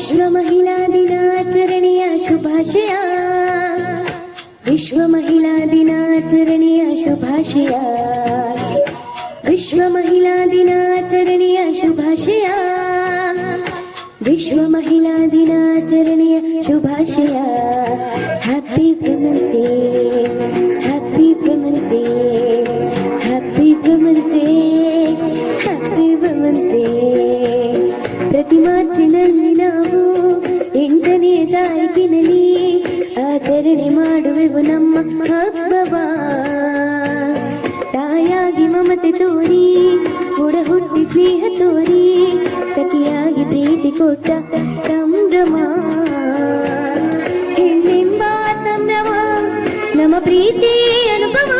ವಿಶ್ವ ಮಹಿಳಾ ದಿನಾಚರಣೆಯ ಶುಭಾಶಯ ವಿಶ್ವ ಮಹಿಳಾ ದಿನಾಚರಣೆಯ ಶುಭಾಶಯ ವಿಶ್ವ ಮಹಿಳಾ ದಿನಾಚರಣೆಯ ಶುಭಾಶಯ ವಿಶ್ವ ಮಹಿಳಾ ದಿನಾಚರಣೆಯ ಶುಭಾಶಯ ಹ್ಯಾಪಿ ವುಮೆನ್ಸ್ ಡೇ ನಮ್ಮ ಹಬ್ಬವ. ತಾಯಾಗಿ ಮಮತೆ ತೋರಿ, ಕೂಡ ಹುಟ್ಟಿ ಸ್ನೇಹ ತೋರಿ ಸಖಿಯಾಗಿ ಪ್ರೀತಿ ಕೊಟ್ಟ ಸಂಭ್ರಮ. ಹೆಣ್ಣೆಂಬ ಸಂಭ್ರಮ, ನಮ್ಮ ಪ್ರೀತಿ ಅನುಭವ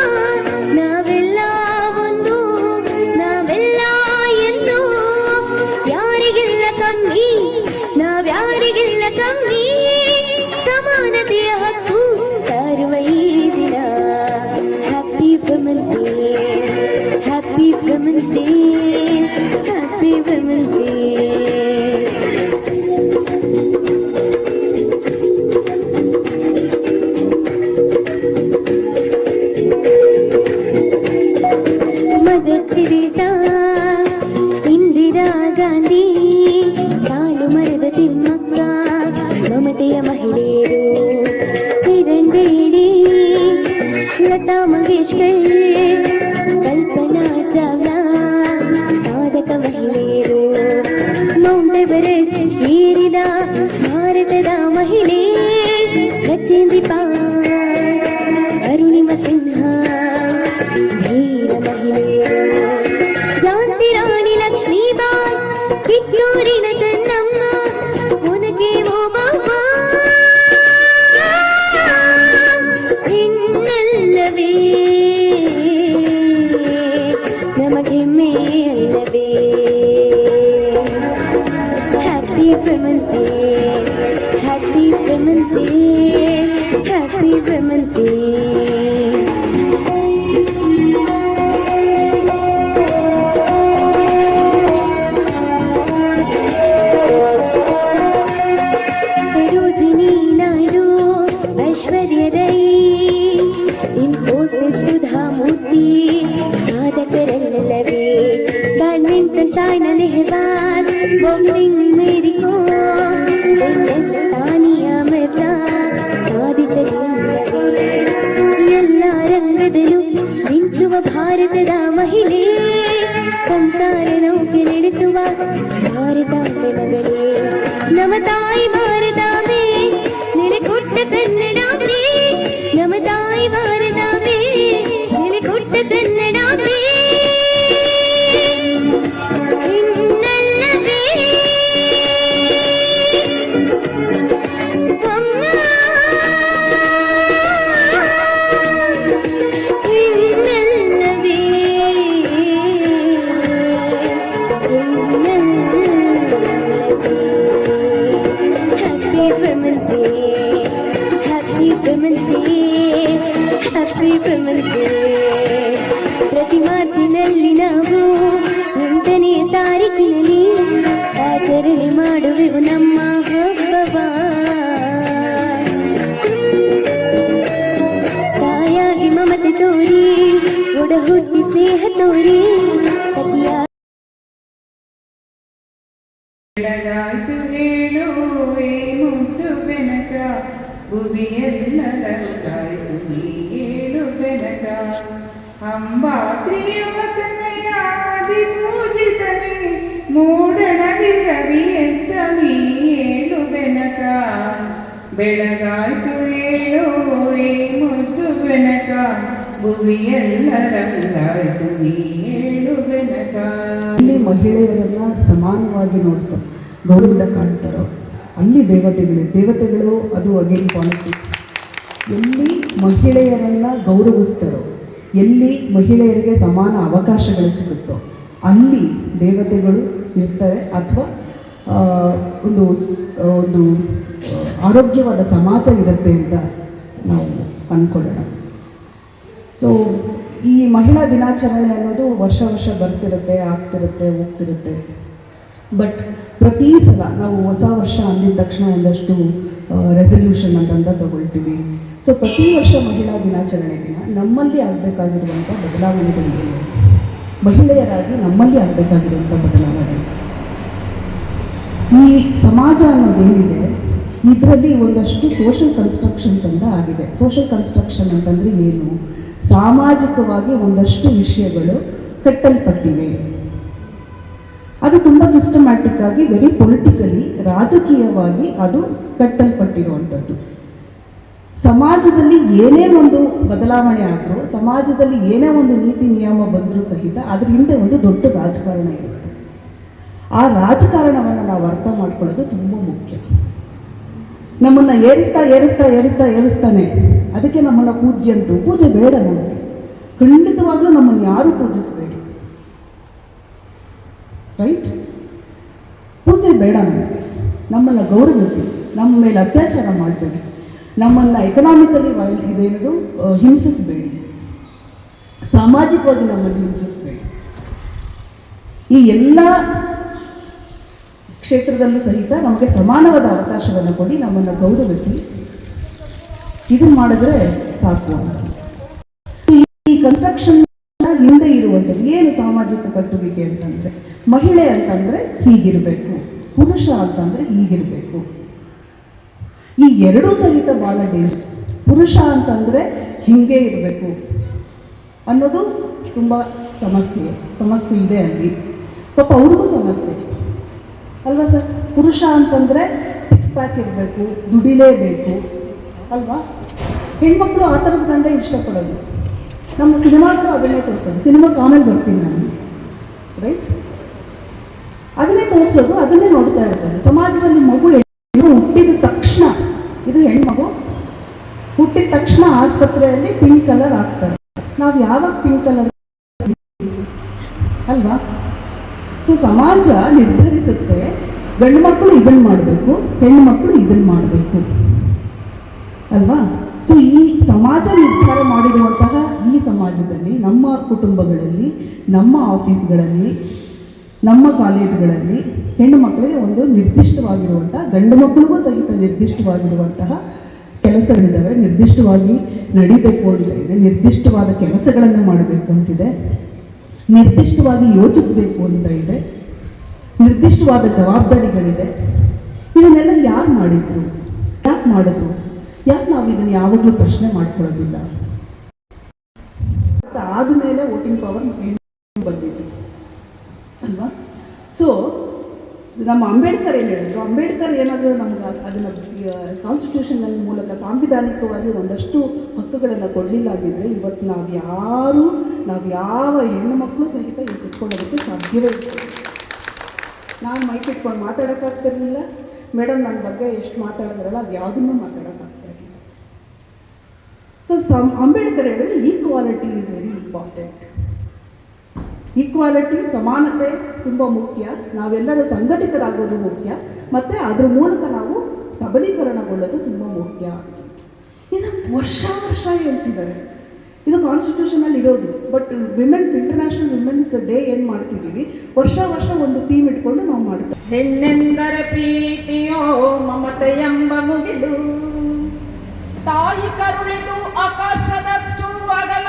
principal. ನಮ್ಮ ಡೇ ಪ್ರತಿ ಮಾತಿನಲ್ಲಿ ನಾವು ಎಂಟನೇ ತಾರೀಕಿನಲ್ಲಿ ಆಚರಣೆ ಮಾಡುವೆವು ನಮ್ಮ ಹಬ್ಬವ. ತಾಯಾಗಿ ಮಮತೆ ತೋರಿ ಒಡ ಹುಟ್ಟಿ ಸ್ನೇಹ ತೋರಿ ನೀ ಹೇಳು ಬೆನಕ. ಬೆಳಗಾಯ್ತು ಹೇಳುವೆ ಮುದ್ದು ಬೆನಕ. ಭುವಿಯೆಲ್ಲರಂಗಾಯ್ತು ನೀ ಏಳು ಬೆನಕ. ಇಲ್ಲಿ ಮಹಿಳೆಯರನ್ನ ಸಮಾನವಾಗಿ ನೋಡ್ತಾರೆ. ಗೌರವದ ಕಾಣ್ತಾರೋ. ಅಲ್ಲಿ ದೇವತೆಗಳು ದೇವತೆಗಳು ಅದು ಅಗೇನ್ ಪಾಲಿಟಿಕ್ಸ್ ಎಲ್ಲಿ ಮಹಿಳೆಯರನ್ನ ಗೌರವಿಸ್ತಾರೋ, ಎಲ್ಲಿ ಮಹಿಳೆಯರಿಗೆ ಸಮಾನ ಅವಕಾಶಗಳು ಸಿಗುತ್ತೋ, ಅಲ್ಲಿ ದೇವತೆಗಳು ಇರ್ತಾರೆ. ಅಥವಾ ಒಂದು ಒಂದು ಆರೋಗ್ಯವಾದ ಸಮಾಜ ಇರುತ್ತೆ ಅಂತ ನಾವು ಅಂದ್ಕೊಳ್ಳೋಣ ಸೊ ಈ ಮಹಿಳಾ ದಿನಾಚರಣೆ ಅನ್ನೋದು ವರ್ಷ ವರ್ಷ ಬರ್ತಿರುತ್ತೆ, ಆಗ್ತಿರುತ್ತೆ, ಹೋಗ್ತಿರುತ್ತೆ. ಬಟ್ ಪ್ರತಿ ಸಲ ನಾವು ಹೊಸ ವರ್ಷ ಅಂದಿದ ತಕ್ಷಣ ಒಂದಷ್ಟು ರೆಸಲ್ಯೂಷನ್ ಅಂತಂತ ತಗೊಳ್ತೀವಿ. ಸೊ ಪ್ರತಿ ವರ್ಷ ಮಹಿಳಾ ದಿನಾಚರಣೆ ದಿನ ನಮ್ಮಲ್ಲಿ ಆಗಬೇಕಾಗಿರುವಂಥ ಬದಲಾವಣೆಗಳು ಮಹಿಳೆಯರಾಗಿ ನಮ್ಮಲ್ಲಿ ಆಗಬೇಕಾಗಿರುವಂಥ ಬದಲಾವಣೆ. ಈ ಸಮಾಜ ಅನ್ನೋದೇನಿದೆ ಇದರಲ್ಲಿ ಒಂದಷ್ಟು ಸೋಷಲ್ ಕನ್ಸ್ಟ್ರಕ್ಷನ್ಸ್ ಅಂತ ಆಗಿದೆ. ಸೋಷಲ್ ಕನ್ಸ್ಟ್ರಕ್ಷನ್ ಅಂತಂದರೆ ಏನು? ಸಾಮಾಜಿಕವಾಗಿ ಒಂದಷ್ಟು ವಿಷಯಗಳು ಕಟ್ಟಲ್ಪಟ್ಟಿವೆ. ಅದು ತುಂಬ ಸಿಸ್ಟಮ್ಯಾಟಿಕ್ ಆಗಿ ವೆರಿ ಪೊಲಿಟಿಕಲಿ ರಾಜಕೀಯವಾಗಿ ಅದು ಕಟ್ಟಲ್ಪಟ್ಟಿರುವಂಥದ್ದು. ಸಮಾಜದಲ್ಲಿ ಏನೇ ಒಂದು ಬದಲಾವಣೆ ಆದರೂ, ಸಮಾಜದಲ್ಲಿ ಏನೇ ಒಂದು ನೀತಿ ನಿಯಮ ಬಂದರೂ ಸಹಿತ ಅದರ ಹಿಂದೆ ಒಂದು ದೊಡ್ಡ ರಾಜಕಾರಣ ಇರುತ್ತೆ ಆ ರಾಜಕಾರಣವನ್ನು ನಾವು ಅರ್ಥ ಮಾಡ್ಕೊಳ್ಳೋದು ತುಂಬ ಮುಖ್ಯ. ನಮ್ಮನ್ನ ಏರಿಸ್ತಾ ಏರಿಸ್ತಾ ಏರಿಸ್ತಾ, ಏರಿಸ್ತಾನೆ. ಅದಕ್ಕೆ ನಮ್ಮನ್ನ ಪೂಜ್ಯಂತು ಪೂಜೆ ಬೇಡ ನಮಗೆ. ಖಂಡಿತವಾಗ್ಲೂ ನಮ್ಮನ್ನು ಯಾರು ಪೂಜಿಸಬೇಡಿ. ರೈಟ್ ಪೂಜೆ ಬೇಡ ನಮಗೆ. ನಮ್ಮನ್ನು ಗೌರವಿಸಿ, ನಮ್ಮ ಮೇಲೆ ಅತ್ಯಾಚಾರ ಮಾಡಬೇಡಿ. ನಮ್ಮನ್ನು ಎಕನಾಮಿಕಲಿ ವೈಲ್ ಇದೇನದು ಹಿಂಸಿಸಬೇಡಿ. ಸಾಮಾಜಿಕವಾಗಿ ನಮ್ಮನ್ನು ಹಿಂಸಿಸಬೇಡಿ. ಈ ಎಲ್ಲ ಕ್ಷೇತ್ರದಲ್ಲೂ ಸಹಿತ ನಮಗೆ ಸಮಾನವಾದ ಅವಕಾಶವನ್ನು ಕೊಡಿ, ನಮ್ಮನ್ನು ಗೌರವಿಸಿ. ಇದನ್ನು ಮಾಡಿದ್ರೆ ಸಾಕು. ಈ ಕನ್ಸ್ಟ್ರಕ್ಷನ್ ಹಿಂದೆ ಇರುವಂಥದ್ದು ಏನು ಸಾಮಾಜಿಕ ಕಟ್ಟುವಿಕೆ ಅಂತಂದ್ರೆ, ಮಹಿಳೆ ಅಂತಂದ್ರೆ ಹೀಗಿರಬೇಕು, ಪುರುಷ ಅಂತಂದ್ರೆ ಹೀಗಿರಬೇಕು. ಈ ಎರಡೂ ಸಹಿತ ಬಹಳ ಡೇಂಜರ್ ಪುರುಷ ಅಂತಂದ್ರೆ ಹಿಂಗೆ ಇರಬೇಕು ಅನ್ನೋದು ತುಂಬ ಸಮಸ್ಯೆ ಸಮಸ್ಯೆ ಇದೆ ಅಲ್ಲಿ. ಪಾಪ ಅವ್ರಿಗೂ ಸಮಸ್ಯೆ. ಅಲ್ವಾ ಸರ್? ಪುರುಷ ಅಂತಂದ್ರೆ ಸಿಕ್ಸ್ ಪ್ಯಾಕ್ ಇರಬೇಕು, ದುಡಿಲೇಬೇಕು. ಅಲ್ವಾ? ಹೆಣ್ಮಕ್ಳು ಆ ಥರದ ಗಂಡ ಇಷ್ಟಪಡೋದು. ನಮ್ಮ ಸಿನಿಮಾಗಳು ಅದನ್ನೇ ತೋರಿಸೋದು. ಸಿನಿಮಾಕ್ಕೆ ಆಮೇಲೆ ಬರ್ತೀನಿ ನಾನು. ರೈಟ್ ಅದನ್ನೇ ತೋರಿಸೋದು, ಅದನ್ನೇ ನೋಡ್ತಾ ಇರ್ತಾರೆ. ಸಮಾಜದಲ್ಲಿ ಮಗು, ಹೆಣ್ಣು ಹುಟ್ಟಿದ ತಕ್ಷಣ, ಇದು ಹೆಣ್ಮಗು, ಹುಟ್ಟಿದ ತಕ್ಷಣ ಆಸ್ಪತ್ರೆಯಲ್ಲಿ ಪಿಂಕ್ ಕಲರ್ ಹಾಕ್ತಾರೆ. ನಾವು ಯಾವಾಗ ಪಿಂಕ್ ಕಲರ್ ಅಲ್ವಾ? ಸೊ ಸಮಾಜ ನಿರ್ಧರಿಸುತ್ತೆ. ಗಂಡು ಮಕ್ಕಳು ಇದನ್ನು ಮಾಡಬೇಕು, ಹೆಣ್ಣು ಮಕ್ಕಳು ಇದನ್ನು ಮಾಡಬೇಕು. ಅಲ್ವಾ? ಸೊ ಈ ಸಮಾಜ ನಿರ್ಧಾರ ಮಾಡಿರುವಂತಹ ಈ ಸಮಾಜದಲ್ಲಿ, ನಮ್ಮ ಕುಟುಂಬಗಳಲ್ಲಿ, ನಮ್ಮ ಆಫೀಸ್ಗಳಲ್ಲಿ, ನಮ್ಮ ಕಾಲೇಜ್ಗಳಲ್ಲಿ ಹೆಣ್ಣು ಮಕ್ಕಳಿಗೆ ಒಂದು ನಿರ್ದಿಷ್ಟವಾಗಿರುವಂತಹ ಗಂಡು ಮಕ್ಕಳಿಗೂ ಸಹಿತ ನಿರ್ದಿಷ್ಟವಾಗಿರುವಂತಹ ಕೆಲಸಗಳಿದ್ದಾವೆ. ನಿರ್ದಿಷ್ಟವಾಗಿ ನಡೀಬೇಕು ಅಂತ ಇದೆ. ನಿರ್ದಿಷ್ಟವಾದ ಕೆಲಸಗಳನ್ನು ಮಾಡಬೇಕು ಅಂತಿದೆ. ನಿರ್ದಿಷ್ಟವಾಗಿ ಯೋಚಿಸಬೇಕು ಅಂತ ಇದೆ. ನಿರ್ದಿಷ್ಟವಾದ ಜವಾಬ್ದಾರಿಗಳಿದೆ. ಇದನ್ನೆಲ್ಲ ಯಾರು ಮಾಡಿದ್ರು? ಯಾಕೆ ಮಾಡಿದ್ರು? ಯಾಕೆ ನಾವು ಇದನ್ನು ಯಾವಾಗಲೂ ಪ್ರಶ್ನೆ ಮಾಡ್ಕೊಳ್ಳೋದಿಲ್ಲ? ಆದಮೇಲೆ ವೋಟಿಂಗ್ ಪವರ್ ಬಂದಿತ್ತು. ಅಲ್ವಾ? ಸೊ ನಮ್ಮ ಅಂಬೇಡ್ಕರ್ ಏನು ಹೇಳಿದ್ರು? ಅಂಬೇಡ್ಕರ್ ಏನಾದರೂ ನಮ್ಗೆ ಅದನ್ನು ಕಾನ್ಸ್ಟಿಟ್ಯೂಷನ್ ಮೂಲಕ ಸಾಂವಿಧಾನಿಕವಾಗಿ ಒಂದಷ್ಟು ಹಕ್ಕುಗಳನ್ನು ಕೊಡಲಿಲ್ಲ ಆಗಿದ್ದರೆ ಇವತ್ತು ನಾವು ಯಾರು, ನಾವು ಯಾವ ಹೆಣ್ಣು ಮಕ್ಕಳು ಸಹಿತ ಇಲ್ಲಿ ಕುತ್ಕೊಳ್ಳೋದಕ್ಕೆ ಸಾಧ್ಯವೇ ಇಲ್ಲ. ನಾನು ಮೈಕ್ ಇಟ್ಕೊಂಡು ಮಾತಾಡೋಕ್ಕಾಗ್ತಿರಲಿಲ್ಲ. ಮೇಡಮ್ ನನ್ನ ಬಗ್ಗೆ ಎಷ್ಟು ಮಾತಾಡಿದ್ರಲ್ಲ ಅದು ಯಾವುದನ್ನೂ ಮಾತಾಡೋಕ್ಕಾಗ್ತಾ ಇರಲಿಲ್ಲ. ಸೊ ಸಮ್ ಅಂಬೇಡ್ಕರ್ ಹೇಳಿದ್ರೆ equality is very important equality ಸಮಾನತೆ ತುಂಬ ಮುಖ್ಯ. ನಾವೆಲ್ಲರೂ ಸಂಘಟಿತರಾಗೋದು ಮುಖ್ಯ. ಮತ್ತು ಅದ್ರ ಮೂಲಕ ನಾವು ಸಬಲೀಕರಣಗೊಳ್ಳೋದು ತುಂಬ ಮುಖ್ಯ. ಇದು ವರ್ಷ ವರ್ಷ ಹೇಳ್ತಿದ್ದಾರೆ. ಇದು ಕಾನ್ಸ್ಟಿಟ್ಯೂಷನಲ್ಲಿ ಇರೋದು. But women's international women's day ಏನು ಮಾಡ್ತಿದ್ದೀವಿ? ವರ್ಷ ವರ್ಷ ಒಂದು ಥೀಮ್ ಇಟ್ಕೊಂಡು ನಾವು ಮಾಡ್ತೀವಿ ಹೆಣ್ಣೆಂದರ ಪ್ರೀತಿಯೋ ಮಮತೆ ಎಂಬ ಮುಗಿಲು. ತಾಯಿ ಕರುಳಿದು ಆಕಾಶದಷ್ಟು ಅಗಲ.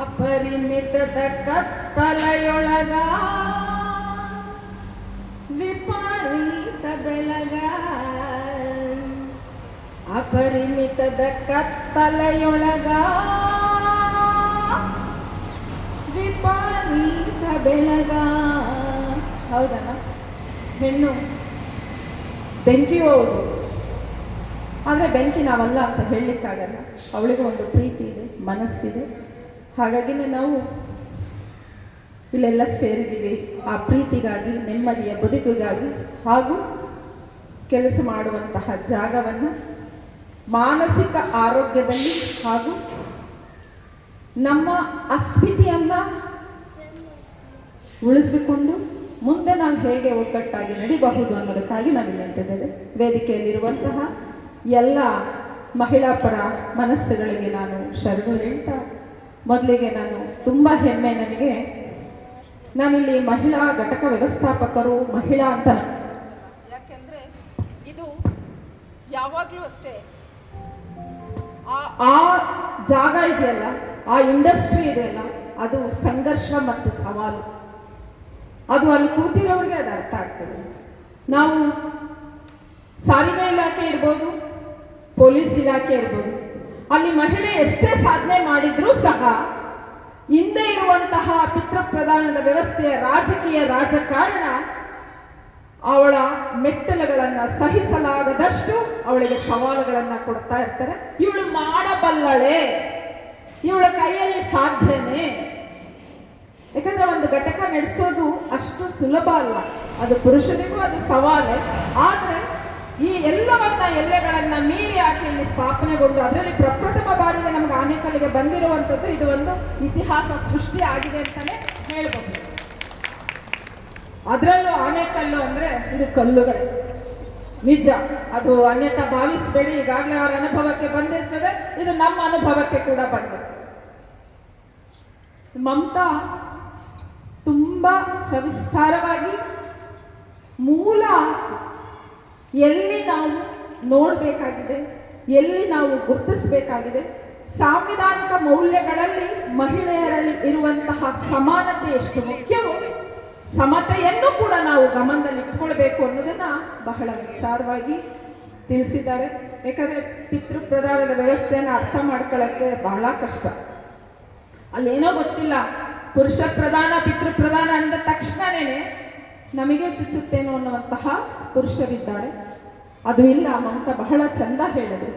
ಅಪರಿಮಿತದ ಕತ್ತಲೆಯೊಳಗ, ವಿಪರೀತ ಬೆಳಗ, ಅಪರಿಮಿತದ ಕತ್ತಲೆಯೊಳಗ, ವಿಪರೀತ ಬೆಳಗ. ಹೌದಲ್ಲ? ಹೆಣ್ಣು, ಬೆಂಕಿ ಆದರೆ ಬೆಂಕಿ ನಾವಲ್ಲ ಅಂತ ಹೇಳಲಿಕ್ಕಾಗಲ್ಲ ಅವಳಿಗೂ ಒಂದು ಪ್ರೀತಿ ಇದೆ, ಮನಸ್ಸಿದೆ. ಹಾಗಾಗಿನೇ ನಾವು ಇಲ್ಲೆಲ್ಲ ಸೇರಿದ್ದೀವಿ. ಆ ಪ್ರೀತಿಗಾಗಿ, ನೆಮ್ಮದಿಯ ಬದುಕಿಗಾಗಿ ಹಾಗೂ ಕೆಲಸ ಮಾಡುವಂತಹ ಜಾಗವನ್ನು ಮಾನಸಿಕ ಆರೋಗ್ಯದಲ್ಲಿ ಹಾಗೂ ನಮ್ಮ ಅಸ್ಮಿತೆಯನ್ನು ಉಳಿಸಿಕೊಂಡು ಮುಂದೆ ನಾವು ಹೇಗೆ ಒಗ್ಗಟ್ಟಾಗಿ ನಡಿಬಹುದು ಅನ್ನೋದಕ್ಕಾಗಿ ನಾವು ನಿಂತಿದ್ದೇವೆ. ವೇದಿಕೆಯಲ್ಲಿರುವಂತಹ ಎಲ್ಲ ಮಹಿಳಾ ಪರ ಮನಸ್ಸುಗಳಿಗೆ ನಾನು ಶರಣು ಹೇಳ್ತಾ ಮೊದಲಿಗೆ ನಾನು ತುಂಬ ಹೆಮ್ಮೆ ನನಗೆ. ನಾನಿಲ್ಲಿ ಮಹಿಳಾ ಘಟಕ ವ್ಯವಸ್ಥಾಪಕರು ಮಹಿಳಾ ಅಂತ. ಯಾಕೆಂದ್ರೆ ಇದು ಯಾವಾಗಲೂ ಅಷ್ಟೇ. ಆ- ಆ ಜಾಗ ಇದೆಯಲ್ಲ ಆ ಇಂಡಸ್ಟ್ರಿ ಇದೆಯಲ್ಲ ಅದು ಸಂಘರ್ಷ ಮತ್ತು ಸವಾಲು. ಅದು ಅಲ್ಲಿ ಕೂತಿರೋರಿಗೆ ಅದು ಅರ್ಥ ಆಗ್ತದೆ. ನಾವು ಸಾರಿಗೆ ಇಲಾಖೆ ಇರ್ಬೋದು ಪೊಲೀಸ್ ಇಲಾಖೆ ಇರ್ಬೋದು ಅಲ್ಲಿ ಮಹಿಳೆ ಎಷ್ಟೇ ಸಾಧನೆ ಮಾಡಿದ್ರೂ ಸಹ ಹಿಂದೆ ಇರುವಂತಹ ಪಿತೃಪ್ರಧಾನದ ವ್ಯವಸ್ಥೆಯ ರಾಜಕೀಯ ರಾಜಕಾರಣ ಅವಳ ಮೆಟ್ಟಲುಗಳನ್ನು ಸಹಿಸಲಾಗದಷ್ಟು ಅವಳಿಗೆ ಸವಾಲುಗಳನ್ನು ಕೊಡ್ತಾ ಇರ್ತಾರೆ. ಇವಳು ಮಾಡಬಲ್ಲಳೆ. ಇವಳ ಕೈಯಲ್ಲಿ ಸಾಧ್ಯನೇ. ಯಾಕಂದ್ರೆ ಒಂದು ಘಟಕ ನಡೆಸೋದು ಅಷ್ಟು ಸುಲಭ ಅಲ್ಲ. ಅದು ಪುರುಷನಿಗೂ ಅದು ಸವಾಲೇ. ಆದ್ರೆ ಈ ಎಲ್ಲವನ್ನ ಎಲ್ಲೆಗಳನ್ನ ಮೀರಿ ಆಕೆ ಇಲ್ಲಿ ಸ್ಥಾಪನೆಗೊಂಡು ಅದರಲ್ಲಿ ಪ್ರಪ್ರಥಮ ಬಾರಿಗೆ ನಮ್ಗೆ ಆನೆಕಲ್ಲಿಗೆ ಬಂದಿರುವಂಥದ್ದು ಇದು ಒಂದು ಇತಿಹಾಸ ಸೃಷ್ಟಿ ಆಗಿದೆ ಅಂತಾನೆ ಹೇಳ್ಬೋದು. ಅದರಲ್ಲೂ ಆನೆಕಲ್ಲು ಅಂದ್ರೆ ಇದು ಕಲ್ಲುಗಳೇ. ನಿಜ, ಅದು ಅನ್ಯತ ಭಾವಿಸಬೇಡಿ, ಈಗಾಗಲೇ ಅವರ ಅನುಭವಕ್ಕೆ ಬಂದಿರ್ತದೆ, ಇದು ನಮ್ಮ ಅನುಭವಕ್ಕೆ ಕೂಡ ಬಂದಿದೆ. ಮಮತಾ ತುಂಬ ಸವಿಸ್ತಾರವಾಗಿ ಮೂಲ ಎಲ್ಲಿ ನಾವು ನೋಡಬೇಕಾಗಿದೆ, ಎಲ್ಲಿ ನಾವು ಗುರುತಿಸಬೇಕಾಗಿದೆ, ಸಾಂವಿಧಾನಿಕ ಮೌಲ್ಯಗಳಲ್ಲಿ ಮಹಿಳೆಯರಲ್ಲಿ ಇರುವಂತಹ ಸಮಾನತೆ ಎಷ್ಟು ಮುಖ್ಯವೋ, ಸಮತೆಯನ್ನು ಕೂಡ ನಾವು ಗಮನದಲ್ಲಿ ಇಟ್ಕೊಳ್ಬೇಕು ಅನ್ನೋದನ್ನ ಬಹಳ ವಿಚಾರವಾಗಿ ತಿಳಿಸಿದ್ದಾರೆ. ಯಾಕಂದ್ರೆ ಪಿತೃಪ್ರಧಾನದ ವ್ಯವಸ್ಥೆಯನ್ನು ಅರ್ಥ ಮಾಡ್ಕೊಳ್ಳೋಕ್ಕೆ ಬಹಳ ಕಷ್ಟ. ಅಲ್ಲೇನೋ ಗೊತ್ತಿಲ್ಲ, ಪುರುಷ ಪ್ರಧಾನ, ಪಿತೃ ಪ್ರಧಾನ ಅಂದ ತಕ್ಷಣನೇ ನಮಗೆ ಚುಚ್ಚುತ್ತೇನೋ ಅನ್ನುವಂತಹ ಪುರುಷರಿದ್ದಾರೆ. ಅದು ಇಲ್ಲ, ಮಮತಾ ಬಹಳ ಚಂದ ಹೇಳಿದ್ರು.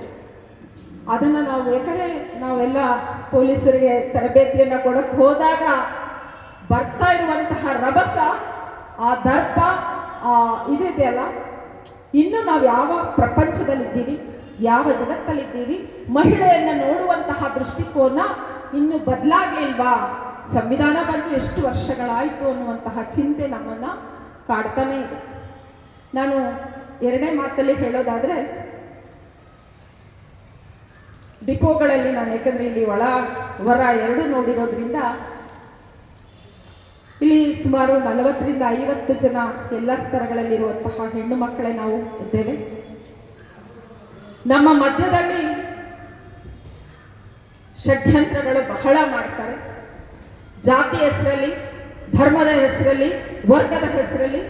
ಅದನ್ನು ನಾವು ಯಾಕಂದರೆ ನಾವೆಲ್ಲ ಪೊಲೀಸರಿಗೆ ತರಬೇತಿಯನ್ನು ಕೊಡಕ್ಕೆ ಹೋದಾಗ ಬರ್ತಾ ಇರುವಂತಹ ರಭಸ, ಆ ದರ್ಪ, ಆ ಇದಿದೆಯಲ್ಲ ಇನ್ನು ನಾವು ಯಾವ ಪ್ರಪಂಚದಲ್ಲಿದ್ದೀವಿ, ಯಾವ ಜಗತ್ತಲ್ಲಿದ್ದೀವಿ, ಮಹಿಳೆಯನ್ನು ನೋಡುವಂತಹ ದೃಷ್ಟಿಕೋನ ಇನ್ನು ಬದಲಾಗಿಲ್ವಾ ಸಂವಿಧಾನ ಬಂದು ಎಷ್ಟು ವರ್ಷಗಳಾಯಿತು ಅನ್ನುವಂತಹ ಚಿಂತೆ ನಮ್ಮನ್ನ ಕಾಡ್ತಾನೆ ಇದೆ. ನಾನು ಎರಡನೇ ಮಾತಲ್ಲಿ ಹೇಳೋದಾದರೆ, ಡಿಪೋಗಳಲ್ಲಿ ನಾನು ಯಾಕಂದ್ರೆ ಇಲ್ಲಿ ಒಳ ವರ ಎರಡು ನೋಡಿರೋದ್ರಿಂದ ಇಲ್ಲಿ ಸುಮಾರು ನಲವತ್ತರಿಂದ ಐವತ್ತು ಜನ ಎಲ್ಲ ಸ್ತರಗಳಲ್ಲಿರುವಂತಹ ಹೆಣ್ಣು ಮಕ್ಕಳೇ ನಾವು ಇದ್ದೇವೆ. ನಮ್ಮ ಮಧ್ಯದಲ್ಲಿ ಷಡ್ಯಂತ್ರಗಳು ಬಹಳ ಮಾಡ್ತಾರೆ. ಜಾತಿ ಹೆಸರಲ್ಲಿ ಧರ್ಮದ ಹೆಸರಲ್ಲಿ, ವರ್ಗದ ಹೆಸರಲ್ಲಿ,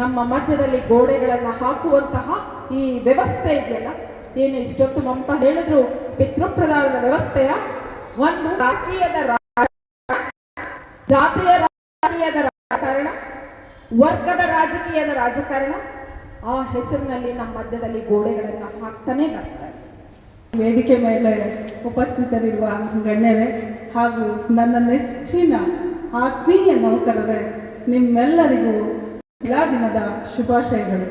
ನಮ್ಮ ಮಧ್ಯದಲ್ಲಿ ಗೋಡೆಗಳನ್ನು ಹಾಕುವಂತಹ ಈ ವ್ಯವಸ್ಥೆ ಇದೆಯಲ್ಲ? ಏನು ಇಷ್ಟೊತ್ತು ಮಮತಾ ಹೇಳಿದ್ರು, ಪಿತೃಪ್ರಧಾನದ ವ್ಯವಸ್ಥೆಯ ಒಂದು ರಾಜಕೀಯದ ಜಾತಿಯ ರಾಜಕೀಯದ ರಾಜಕಾರಣ, ವರ್ಗದ ರಾಜಕೀಯದ ರಾಜಕಾರಣ, ಆ ಹೆಸರಿನಲ್ಲಿ ನಮ್ಮ ಮಧ್ಯದಲ್ಲಿ ಗೋಡೆಗಳನ್ನು ಹಾಕ್ತಾನೆ ಬರ್ತಾರೆ. ವೇದಿಕೆ ಮೇಲೆ ಉಪಸ್ಥಿತರಿರುವ ಗಣ್ಯರೇ ಹಾಗೂ ನನ್ನ ನೆಚ್ಚಿನ ಆತ್ಮೀಯ ನೌಕರರೇ ನಿಮ್ಮೆಲ್ಲರಿಗೂ ಮಹಿಳಾ ದಿನದ ಶುಭಾಶಯಗಳು.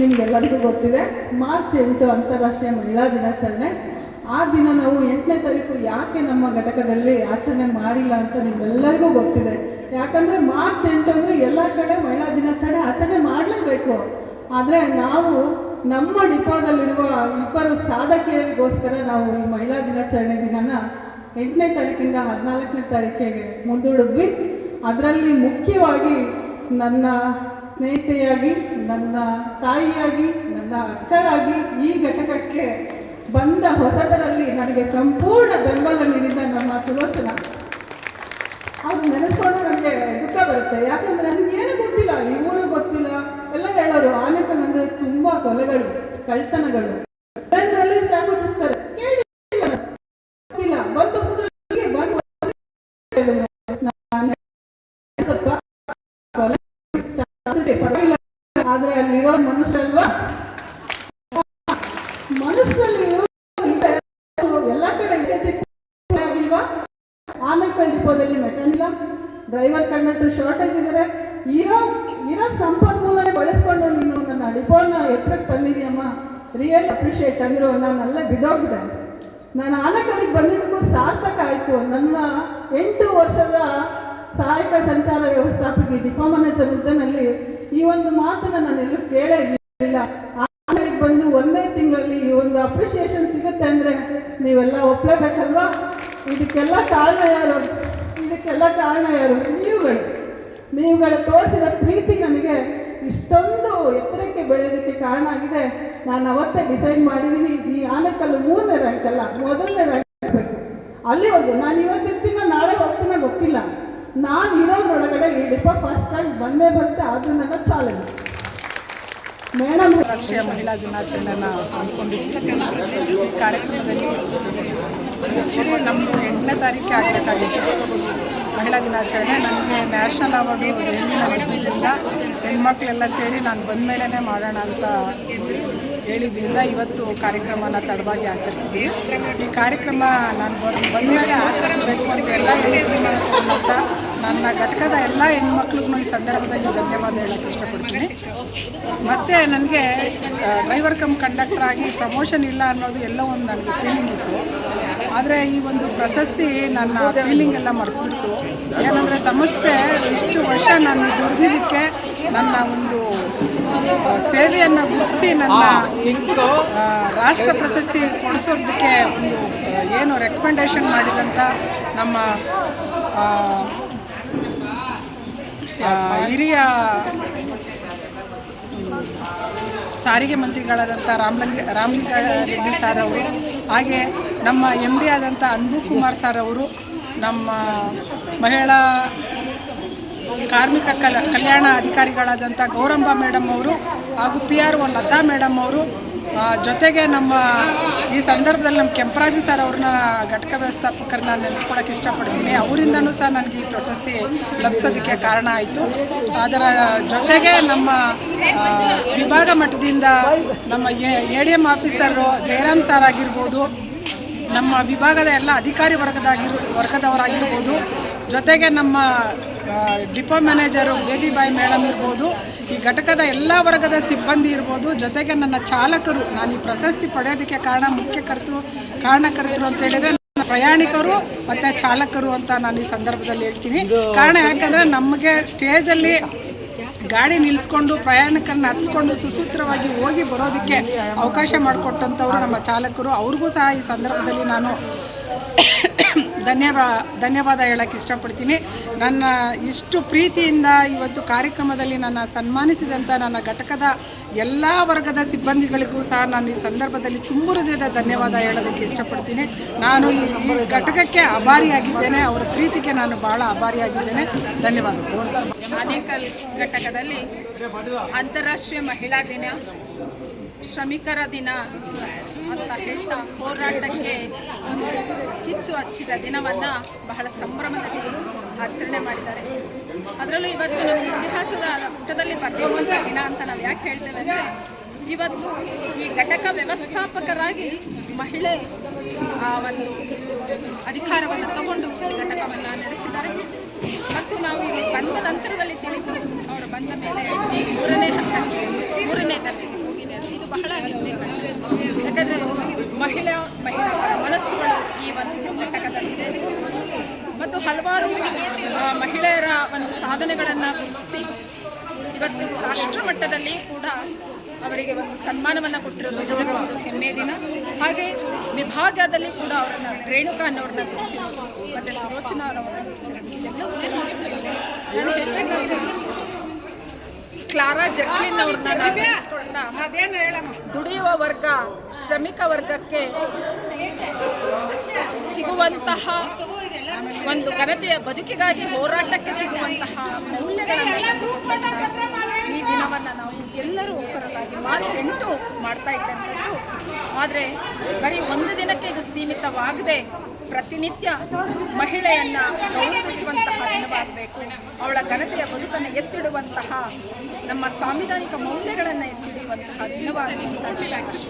ನಿಮಗೆಲ್ಲರಿಗೂ ಗೊತ್ತಿದೆ, ಮಾರ್ಚ್ ಎಂಟು ಅಂತಾರಾಷ್ಟ್ರೀಯ ಮಹಿಳಾ ದಿನಾಚರಣೆ. ಆ ದಿನ ನಾವು ಎಂಟನೇ ತಾರೀಕು ಯಾಕೆ ನಮ್ಮ ಘಟಕದಲ್ಲಿ ಆಚರಣೆ ಮಾಡಿಲ್ಲ ಅಂತ ನಿಮ್ಗೆಲ್ಲರಿಗೂ ಗೊತ್ತಿದೆ. ಯಾಕಂದರೆ ಮಾರ್ಚ್ ಎಂಟು ಅಂದರೆ ಎಲ್ಲ ಕಡೆ ಮಹಿಳಾ ದಿನಾಚರಣೆ ಆಚರಣೆ ಮಾಡಲೇಬೇಕು. ಆದರೆ ನಾವು ನಮ್ಮ ಡಿಪಾದಲ್ಲಿರುವ ಇಬ್ಬರು ಸಾಧಕಿಯರಿಗೋಸ್ಕರ ನಾವು ಈ ಮಹಿಳಾ ದಿನಾಚರಣೆ ದಿನನ ಎಂಟನೇ ತಾರೀಕಿಂದ ಹದಿನಾಲ್ಕನೇ ತಾರೀಕಿಗೆ ಮುಂದೂಡಿದ್ವಿ. ಅದರಲ್ಲಿ ಮುಖ್ಯವಾಗಿ ನನ್ನ ಸ್ನೇಹಿತೆಯಾಗಿ, ನನ್ನ ತಾಯಿಯಾಗಿ, ನನ್ನ ಅಕ್ಕಳಾಗಿ ಈ ಘಟಕಕ್ಕೆ ಬಂದ ಹೊಸದರಲ್ಲಿ ನನಗೆ ಸಂಪೂರ್ಣ ಬೆಂಬಲ ನೀಡಿದ ನಮ್ಮ ಸುಲೋಚನ. ಅವ್ರು ನೆನೆಸ್ಕೊಂಡು ನನಗೆ ದುಃಖ ಬರುತ್ತೆ. ಯಾಕಂದ್ರೆ ನನಗೇನು ಗೊತ್ತಿಲ್ಲ, ಈ ಗೊತ್ತಿಲ್ಲ. ಎಲ್ಲ ಹೇಳೋರು ಆನೆಕಲ್ ಅಂದ್ರೆ ತುಂಬಾ ಕೊಲೆಗಳು ಕಳ್ತನಗಳು ಅದರಲ್ಲಿ ಚಾಕು ಚುಚ್ತಾರೆ ಕೇಳಿಲ್ಲ ಗೊತ್ತಿಲ್ಲ ಬಂದು ಹೊಸದ್ರಲ್ಲಿ ಬಂದು ಹೇಳಿದ್ರು. ನಾನು ಹೇಳ್ದಪ್ಪ, ಕೊಲೆ ಚಾಚುಗೆ ಪರವಾಗಿಲ್ಲ. ಆದ್ರೆ ಅಲ್ಲಿರೋ ಮನುಷ್ಯರಲ್ವಾ? ಮನುಷ್ಯರಲ್ಲಿ. ಎಲ್ಲ ಕಡೆ ಆಗಿಲ್ವಾ? ಆಮೇಕಲ್ ಡಿಪೋದಲ್ಲಿ ಮೆಕ್ಯಾನಿಲ್ಲ ಡ್ರೈವರ್ ಕಂಡಕ್ಟರ್ ಶಾರ್ಟೇಜ್ ಇದ್ದಾರೆ ಇರೋ ಇರೋ ಸಂಪನ್ಮೂಲನೆ ಬಳಸ್ಕೊಂಡು ನೀನು ನನ್ನ ಡಿಪೋನ ಎತ್ತರಕ್ಕೆ ತಂದಿದ್ಯಮ್ಮ. ರಿಯಲ್ ಅಪ್ರಿಷಿಯೇಟ್ ಅಂದ್ರು ನಾನೆಲ್ಲ ಬಿದ್ದೋಗ್ಬಿಟ್ಟೆ. ನಾನು ಆನಕಲ್ಲಿಗೆ ಬಂದಿದ್ದಕ್ಕೂ ಸಾರ್ಥಕ ಆಯಿತು. ನನ್ನ ಎಂಟು ವರ್ಷದ ಸಹಾಯಕ ಸಂಚಾರ ವ್ಯವಸ್ಥಾಪಕಿ, ಡಿಪೋ ಮ್ಯಾನೇಜರ್ ಈ ಒಂದು ಮಾತನ್ನ ನಾನು ಎಲ್ಲೂ ಕೇಳೇ ಇರಲಿಲ್ಲ. ಆಮೇಲೆ ಬಂದು ಒಂದೇ ತಿಂಗಳಲ್ಲಿ ಈ ಒಂದು ಅಪ್ರಿಷಿಯೇಷನ್ ಸಿಗುತ್ತೆ ಅಂದ್ರೆ ನೀವೆಲ್ಲ ಒಪ್ಲೇಬೇಕಲ್ವಾ? ಇದಕ್ಕೆಲ್ಲ ಕಾರಣ ಯಾರು? ಇದಕ್ಕೆ ಇದಕ್ಕೆಲ್ಲ ಕಾರಣ ಯಾರು? ನೀವುಗಳು. ನೀವುಗಳು ತೋರಿಸಿದ ಪ್ರೀತಿ ನನಗೆ ಇಷ್ಟೊಂದು ಎತ್ತರಕ್ಕೆ ಬೆಳೆಯೋದಕ್ಕೆ ಕಾರಣ ಆಗಿದೆ. ನಾನು ಅವತ್ತೇ ಡಿಸೈಡ್ ಮಾಡಿದ್ದೀನಿ ಈ ಆನೆಕಲ್ಲು ಮೂರನೇ ರ್ಯಾಂಕ್ ಅಲ್ಲ, ಮೊದಲನೇ ರ್ಯಾಂಕ್ ಅಲ್ಲಿವರೆಗೂ, ನಾನು ಇವತ್ತಿರ್ತೀನ ನಾಳೆ ಹೋಗ್ತೀನ ಗೊತ್ತಿಲ್ಲ. ನಾನು ಇರೋದ್ರೊಳಗಡೆ ಈ ಡಿಪ ಫಸ್ಟ್ ಟೈಮ್ ಬಂದೇ ಬರುತ್ತೆ ಅದು ನನ್ನ ಚಾಲೆಂಜ್ ಮೇಡಮ್ ರಾಷ್ಟ್ರೀಯ ಮಹಿಳಾ ದಿನಾಚರಣೆನ ಹಮ್ಮಿಕೊಂಡಿದ್ವಿ ಈ ಕಾರ್ಯಕ್ರಮದಲ್ಲಿ ಆ್ಯಕ್ಚುಲಿ ನಮ್ಮದು ಎಂಟನೇ ತಾರೀಕಿಗೆ ಆಗಬೇಕಾಗಿತ್ತು. ಮಹಿಳಾ ದಿನಾಚರಣೆ. ನನಗೆ ನ್ಯಾಷನಲ್ ಅವಾರ್ಡು ಹೆಣ್ಣಿನ ಬಿಟ್ಟಿದ್ದರಿಂದ ಹೆಣ್ಮಕ್ಳೆಲ್ಲ ಸೇರಿ ನಾನು ಬಂದ ಮೇಲೇ ಮಾಡೋಣ ಅಂತ ಹೇಳಿದ್ರಿಂದ ಇವತ್ತು ಕಾರ್ಯಕ್ರಮನ ತಡವಾಗಿ ಆಚರಿಸಿದ್ವಿ ಈ ಕಾರ್ಯಕ್ರಮ ನಾನು ಬಂದ ಮೇಲೆ ಆಚರಿಸಬೇಕು ಅಂತ ಎಲ್ಲ ಹೇಳಿದ್ದೀನಿ ಅಂತ ನನ್ನ ಘಟಕದ ಎಲ್ಲ ಹೆಣ್ಮಕ್ಳಿಗೂ ಈ ಸಂದರ್ಭದಲ್ಲಿ ಧನ್ಯವಾದ ಹೇಳೋಕ್ಕೆ ಇಷ್ಟಪಡ್ತೀನಿ. ಮತ್ತು ನನಗೆ ಡ್ರೈವರ್ ಕಮ್ ಕಂಡಕ್ಟರ್ ಆಗಿ ಪ್ರಮೋಷನ್ ಇಲ್ಲ ಅನ್ನೋದು ಎಲ್ಲ ಒಂದು ನನಗೆ ಫೀಲಿಂಗ್ ಇತ್ತು. ಆದರೆ ಈ ಒಂದು ಪ್ರಶಸ್ತಿ ನನ್ನ ಫೀಲಿಂಗ್ ಎಲ್ಲ ಮರೆಸ್ಬಿಡ್ತು. ಏನಂದರೆ ಸಂಸ್ಥೆ ಇಷ್ಟು ವರ್ಷ ನಾನು ದುಡಿದಿದ್ದಕ್ಕೆ ನನ್ನ ಒಂದು ಸೇವೆಯನ್ನು ಗುರುತಿಸಿ ನನ್ನ ರಾಷ್ಟ್ರ ಪ್ರಶಸ್ತಿ ಕೊಡಿಸೋದಕ್ಕೆ ಒಂದು ಏನು ರೆಕಮೆಂಡೇಶನ್ ಮಾಡಿದಂಥ ನಮ್ಮ ಹಿರಿಯ ಸಾರಿಗೆ ಮಂತ್ರಿಗಳಾದಂಥ ರಾಮಲಿಂಗ ರೆಡ್ಡಿ ಸರ್ ಅವರು ಹಾಗೆ ನಮ್ಮ ಎಂ ಡಿ ಆದಂಥ ಅನ್ಬು ಕುಮಾರ್ ಸರ್ ಅವರು ನಮ್ಮ ಮಹಿಳಾ ಕಾರ್ಮಿಕ ಕಲ ಕಲ್ಯಾಣ ಅಧಿಕಾರಿಗಳಾದಂಥ ಗೌರಂಬ ಮೇಡಮ್ ಅವರು ಹಾಗೂ P R O Latha madam ಅವರು ಜೊತೆಗೆ ನಮ್ಮ ಈ ಸಂದರ್ಭದಲ್ಲಿ ನಮ್ಮ ಕೆಂಪರಾಜಿ ಸರ್ ಅವ್ರನ್ನ ಘಟಕ ವ್ಯವಸ್ಥಾಪಕರನ್ನ ನೆನೆಸ್ಕೊಳಕ್ಕೆ ಇಷ್ಟಪಡ್ತೀನಿ. ಅವರಿಂದನೂ ಸಹ ನನಗೆ ಈ ಪ್ರಶಸ್ತಿ ಲಭಿಸೋದಕ್ಕೆ ಕಾರಣ ಆಯಿತು. ಅದರ ಜೊತೆಗೆ ನಮ್ಮ ವಿಭಾಗ ಮಟ್ಟದಿಂದ ನಮ್ಮ A D M officer Jayaram sir ಆಗಿರ್ಬೋದು, ನಮ್ಮ ವಿಭಾಗದ ಎಲ್ಲ ಅಧಿಕಾರಿ ವರ್ಗದಾಗಿರ್, ವರ್ಗದವರಾಗಿರ್ಬೋದು ಜೊತೆಗೆ ನಮ್ಮ ಡಿಪೋ ಮ್ಯಾನೇಜರು ಬೇದಿಬಾಯಿ ಮೇಡಮ್ ಇರ್ಬೋದು, ಈ ಘಟಕದ ಎಲ್ಲ ವರ್ಗದ ಸಿಬ್ಬಂದಿ ಇರ್ಬೋದು, ಜೊತೆಗೆ ನನ್ನ ಚಾಲಕರು, ನಾನು ಈ ಪ್ರಶಸ್ತಿ ಪಡೆಯೋದಕ್ಕೆ ಕಾರಣ ಮುಖ್ಯ ಕರ್ತರು ಕಾರಣಕರ್ತರು ಅಂತ ಹೇಳಿದ್ರೆ ಪ್ರಯಾಣಿಕರು ಮತ್ತು ಚಾಲಕರು ಅಂತ ನಾನು ಈ ಸಂದರ್ಭದಲ್ಲಿ ಹೇಳ್ತೀನಿ. ಕಾರಣ ಯಾಕಂದರೆ ನಮಗೆ ಸ್ಟೇಜಲ್ಲಿ ಗಾಡಿ ನಿಲ್ಲಿಸ್ಕೊಂಡು ಪ್ರಯಾಣಿಕರನ್ನ ಹತ್ಸ್ಕೊಂಡು ಸುಸೂತ್ರವಾಗಿ ಹೋಗಿ ಬರೋದಕ್ಕೆ ಅವಕಾಶ ಮಾಡಿಕೊಟ್ಟಂಥವ್ರು ನಮ್ಮ ಚಾಲಕರು. ಅವ್ರಿಗೂ ಸಹ ಈ ಸಂದರ್ಭದಲ್ಲಿ ನಾನು ಧನ್ಯವಾ, ಧನ್ಯವಾದ ಹೇಳಕ್ಕೆ ಇಷ್ಟಪಡ್ತೀನಿ. ನನ್ನ ಇಷ್ಟು ಪ್ರೀತಿಯಿಂದ ಇವತ್ತು ಕಾರ್ಯಕ್ರಮದಲ್ಲಿ ನನ್ನ ಸನ್ಮಾನಿಸಿದಂಥ ನನ್ನ ಘಟಕದ ಎಲ್ಲ ವರ್ಗದ ಸಿಬ್ಬಂದಿಗಳಿಗೂ ಸಹ ನಾನು ಈ ಸಂದರ್ಭದಲ್ಲಿ ತುಂಬ ಹೃದಯದ ಧನ್ಯವಾದ ಹೇಳೋದಕ್ಕೆ ಇಷ್ಟಪಡ್ತೀನಿ. ನಾನು ಈ ಈ ಘಟಕಕ್ಕೆ ಅಭಾರಿಯಾಗಿದ್ದೇನೆ ಅವರ ಪ್ರೀತಿಗೆ ನಾನು ಭಾಳ ಅಭಾರಿಯಾಗಿದ್ದೇನೆ ಧನ್ಯವಾದಗಳು. ಆನೇಕಲ್ ಘಟಕದಲ್ಲಿ ಅಂತಾರಾಷ್ಟ್ರೀಯ ಮಹಿಳಾ ದಿನ, ಶ್ರಮಿಕರ ದಿನ ಅಂತ ಹೇಳ್ತಾ ಹೋರಾಟಕ್ಕೆ ಒಂದು ಕಿಚ್ಚು ಹಚ್ಚಿದ ದಿನವನ್ನು ಬಹಳ ಸಂಭ್ರಮದಲ್ಲಿ ಆಚರಣೆ ಮಾಡಿದ್ದಾರೆ. ಅದರಲ್ಲೂ ಇವತ್ತು ನಮ್ಮ ಇತಿಹಾಸದ ಪುಟದಲ್ಲಿ ಬರೆದಿರುವಂಥ ದಿನ ಅಂತ ನಾವು ಯಾಕೆ ಹೇಳ್ತೇವೆ ಅಂದರೆ, ಇವತ್ತು ಈ ಘಟಕ ವ್ಯವಸ್ಥಾಪಕರಾಗಿ ಮಹಿಳೆ, ಆ, ಒಂದು ಅಧಿಕಾರವನ್ನು ತಗೊಂಡು ಘಟಕವನ್ನು ನಡೆಸಿದ್ದಾರೆ. ಮತ್ತು ನಾವು ಇಲ್ಲಿ ಬಂದ ನಂತರದಲ್ಲಿ ತಿಳಿದು, ಅವರು ಬಂದ ಮೇಲೆ ಮೂರನೇ ಹಂತ, ಮೂರನೇ ಇದು ಬಹಳ ಹೆಮ್ಮೆ ಯಾಕಂದರೆ ಮಹಿಳಾ ಮಹಿಳೆಯರ ಮನಸ್ಸುಗಳು ಈ ಒಂದು ಘಟಕದಲ್ಲಿದೆ ಮತ್ತು ಹಲವಾರು ಮಹಿಳೆಯರ ಒಂದು ಸಾಧನೆಗಳನ್ನು ಗುರುತಿಸಿ, ಇವತ್ತು ರಾಷ್ಟ್ರ ಮಟ್ಟದಲ್ಲಿ ಕೂಡ ಅವರಿಗೆ ಒಂದು ಸನ್ಮಾನವನ್ನು ಕೊಟ್ಟಿರೋದು ನಿಜಕ್ಕೂ ಒಂದು ಹೆಮ್ಮೆಯ ದಿನ. ಹಾಗೆ ವಿಭಾಗದಲ್ಲಿ ಕೂಡ ಅವರನ್ನು ರೇಣುಕಾ ಅನ್ನೋರನ್ನ ಗುರುತಿಸಿರೋದು ಮತ್ತು ಸರೋಚನಾ ಅವರನ್ನು ಗುರುತಿಸಿರೋದು ಕ್ಲಾರಾ ಜಕ್ಲಿನ್ ಅವ್ರನ್ನ ದುಡಿಯುವ ವರ್ಗ ಶ್ರಮಿಕ ವರ್ಗಕ್ಕೆ ಸಿಗುವಂತಹ ಒಂದು ಘನತೆಯ ಬದುಕಿಗಾಗಿ ಹೋರಾಟಕ್ಕೆ ಸಿಗುವಂತಹ ಮೌಲ್ಯಗಳನ್ನು ಈ ನಾವು ಎಲ್ಲರೂ ಹೋಗೋದಾಗಿ ಮಾರ್ಚ್ ಎಂಟು ಮಾಡ್ತಾ ಇದ್ದಂಥದ್ದು. ಆದರೆ ಬರೀ ಒಂದು ದಿನಕ್ಕೆ ಇದು ಸೀಮಿತವಾಗದೆ ಪ್ರತಿನಿತ್ಯ ಮಹಿಳೆಯನ್ನ ಗೌರವಿಸುವಂತಹ ದಿನವಾಗಬೇಕು. ಅವಳ ಘನತೆಯ ಬದುಕನ್ನು ಎತ್ತಿಡುವಂತಹ ನಮ್ಮ ಸಾಂವಿಧಾನಿಕ ಮೌಲ್ಯಗಳನ್ನು ಎತ್ತಿಡುವಂತಹ ದಿನವಾಗಬೇಕು